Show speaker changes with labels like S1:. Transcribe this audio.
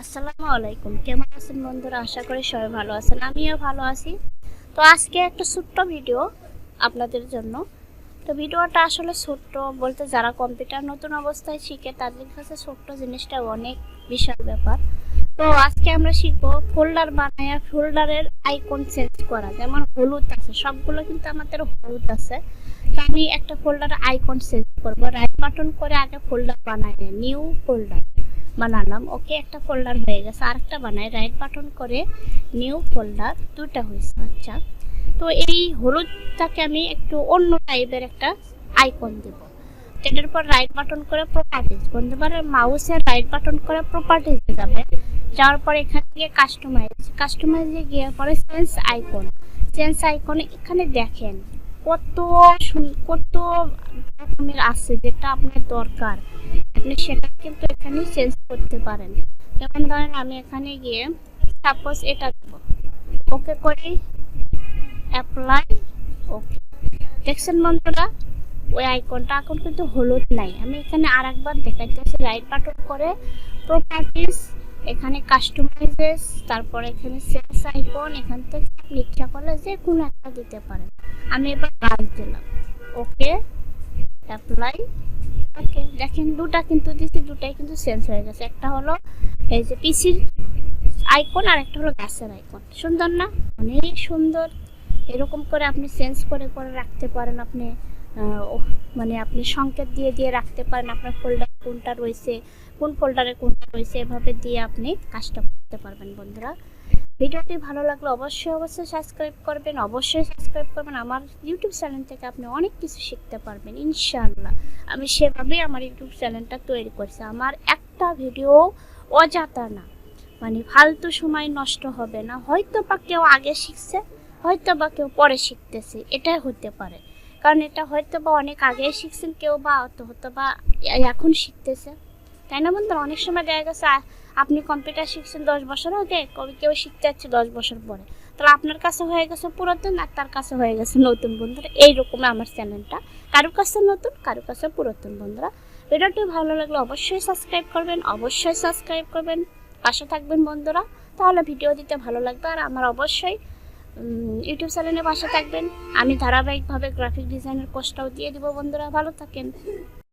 S1: আসসালামু আলাইকুম। কেমন আছেন বন্ধুরা? আশা করি সবাই ভালো আছেন। আমিও ভালো আছি। তো আজকে একটা ছোট্ট ভিডিও আপনাদের জন্য। তো ভিডিওটা আসলে ছোট্ট বলতে যারা কম্পিউটার নতুন অবস্থায় শিখে, তাদের কাছে ছোট্ট জিনিসটা অনেক বিশাল ব্যাপার। তো আজকে আমরা শিখব ফোল্ডার বানায় ফোল্ডারের আইকন চেঞ্জ করা। যেমন হলুদ আছে, সবগুলো কিন্তু আমাদের হলুদ আছে। তো আমি একটা ফোল্ডার আইকন চেঞ্জ করব। রাইট বাটন করে আগে ফোল্ডার বানাই নিউ ফোল্ডার। বানালাম। ওকে একটা ফোল্ডার হয়ে গেছে। আরেকটা বানাই। রাইট বাটন করে নিউ ফোল্ডার দুটা হয়েছে। আচ্ছা। তো এই হলুদটাকে আমি একটু অন্য টাইপের একটা আইকন দেব। এটার পর রাইট বাটন করে প্রপার্টিজ বলতে পারে মাউসের রাইট বাটন করে প্রপার্টিজে যাবে যাওয়ার পর এখান থেকে কাস্টমাইজ কাস্টমাইজে গিয়ে পরে চেঞ্জ আইকন চেঞ্জ আইকন এখানে দেখেন কত কত রকমের আছে যেটা আপনার দরকার। আপনি সেটা কিন্তু এখানে চেঞ্জ করতে পারেন। যেমন ধরেন আমি এখানে গিয়ে সাপোজ এটা দেবো। ওকে করি অ্যাপ্লাই ওকে দেখছেন বন্ধুরা? ওই আইকনটা এখন কিন্তু হলুদ নাই। আমি এখানে আর একবার দেখাইতেছি। রাইট বাটন করে প্রপার্টিস এখানে কাস্টমাইজেস তারপর এখানে সেন্স আইকন এখান থেকে আপনি ইচ্ছা করলে যে কোনো একটা দিতে পারেন। আমি এবার গাছ দিলাম। ওকে অ্যাপ্লাই দেখেন দুটা কিন্তু দিছি দুটাই কিন্তু চেঞ্জ হয়ে গেছে। একটা হলো এই যে পিসির আইকন আর একটা হলো গ্যাসের আইকন সুন্দর না? অনেক সুন্দর। এরকম করে আপনি চেঞ্জ করে করে রাখতে পারেন আপনি। মানে আপনি সংকেত দিয়ে দিয়ে রাখতে পারেন আপনার ফোল্ডার কোনটা রয়েছে, কোন ফোল্ডারে কোনটা রয়েছে, এভাবে দিয়ে আপনি কাজটা করতে পারবেন বন্ধুরা। ভিডিওটি ভালো লাগলে অবশ্যই অবশ্যই সাবস্ক্রাইব করবেন, অবশ্যই সাবস্ক্রাইব করবেন। আমার ইউটিউব চ্যানেল থেকে আপনি অনেক কিছু শিখতে পারবেন, ইনশাআল্লাহ। আমি সেভাবেই আমার ইউটিউব চ্যানেলটা তৈরি করছি। আমার একটা ভিডিও অজাতা না। মানে ফালতু সময় নষ্ট হবে না। হয়তো বা কেউ আগে শিখছে হয়তো বা কেউ পরে শিখতেছে। এটাই হতে পারে। কারণ এটা হয়তো বা অনেক আগে শিখছেন, কেউ বা হয়তো বা এখন শিখতেছে। তাই না বন্ধুরা? অনেক সময় দেখা গেছে আপনি কম্পিউটার শিখছেন দশ বছর আগে কবে কেউ শিখতে যাচ্ছে দশ বছর পরে। তাহলে আপনার কাছে হয়ে গেছে পুরাতন আর তার কাছে হয়ে গেছে নতুন, বন্ধুরা। এইরকম আমার চ্যানেলটা কারও কাছে নতুন কারও কাছে পুরাতন, বন্ধুরা। ভিডিওটি ভালো লাগলে অবশ্যই সাবস্ক্রাইব করবেন, অবশ্যই সাবস্ক্রাইব করবেন। পাশে থাকবেন, বন্ধুরা। তাহলে ভিডিও দিতে ভালো লাগবে আর আমার অবশ্যই ইউটিউব চ্যানেলে পাশে থাকবেন। আমি ধারাবাহিকভাবে গ্রাফিক ডিজাইনের কোর্সটাও দিয়ে দিব, বন্ধুরা। ভালো থাকেন।